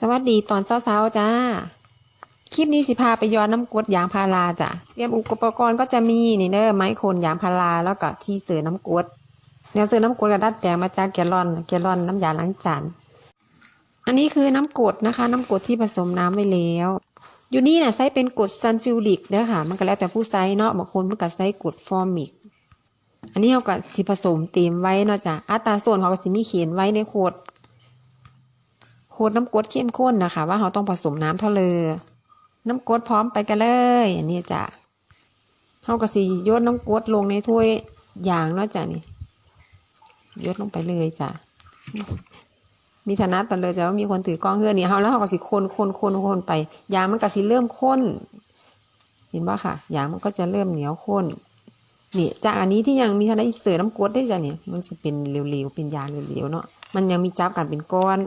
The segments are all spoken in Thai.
สวัสดีตอนเช้าๆจ้า คลิปนี้สิพาไปย้อนน้ำกรดยางพาราจ้ะ เตรียมอุปกรณ์ก็จะมีนี่เด้อไม้โคนยางพาราแล้วก็ที่เสือน้ำกรดแนวเสือน้ำกรดกระดัดแปลงมาจากแกลลอนแกลลอนน้ำยาล้างจาน อันนี้คือน้ำกรดนะคะ น้ำกรดที่ผสมน้ำไว้แล้ว อยู่นี่นะใช้เป็นกรดซันฟิลลิกเด้อค่ะ มันก็แล้วแต่ผู้ใช้เนาะบางคนมันก็ใช้กรดฟอร์มิก อันนี้เขาก็สิผสมเตรียมไว้เนาะจ้ะ อัตราส่วนเขาก็สิมีเขียนไว้ในโคด โคดน้ำกรดเข้มข้นนะคะ ว่าเราต้องผสมน้ำเท่าเลยน้ำกรดพร้อมไปกันเลย อันนี้จ้ะเขาก็สิโยนน้ำกรดลงในถ้วยยางเนาะจ้ะนี่ยนลงไปเลยจ้ะมีฐานะตอนเลยจะว่ามีคนถือกล้องเฮือนี่เขาแล้วเขาก็สิคนคนคนคนไปยางมันก็สิเริ่มข้น เห็นว่าค่ะยางมันก็จะเริ่มเหนียวข้นนี่จากอันนี้ที่ยังมีทนายเสือน้ำกรดได้จ้ะเนี่ยมันจะเป็นเหลวๆเป็นยาเหลวๆเนาะมันยังมีจับกันเป็นก้อน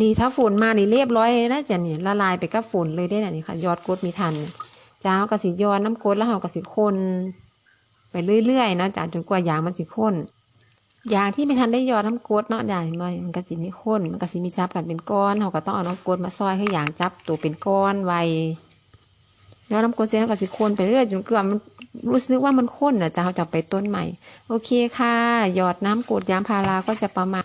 นี่ถ้าฝนมานี่เรียบร้อยเลยนะจ้ะเนี่ยละลายไปกับฝนเลยได้น่ะนี่ค่ะ ยอดกดมีทันจ้าเขาก็สิยอดน้ำกดแล้วเขาก็สิคน ไปเรื่อยๆเนาะจ้ะจนกว่ายางมันสิข้นยางที่ไม่ทันได้ยอดน้ำกดเนาะจ้ะเห็นไหมมันก็สิมีข้นมันก็สิมีจับกันเป็นก้อนเขาก็ต้องเอาน้ำกดมาซอยให้ยางจับตัวเป็นก้อนไวแล้วน้ำกดเสร็จแล้วก็สิคนไปเรื่อยจนเกือบมันรู้สึกว่ามันข้นนะจะเอาจะไปต้นใหม่ โอเคค่ะ ยอดน้ำกดยางพาราก็จะประมาณ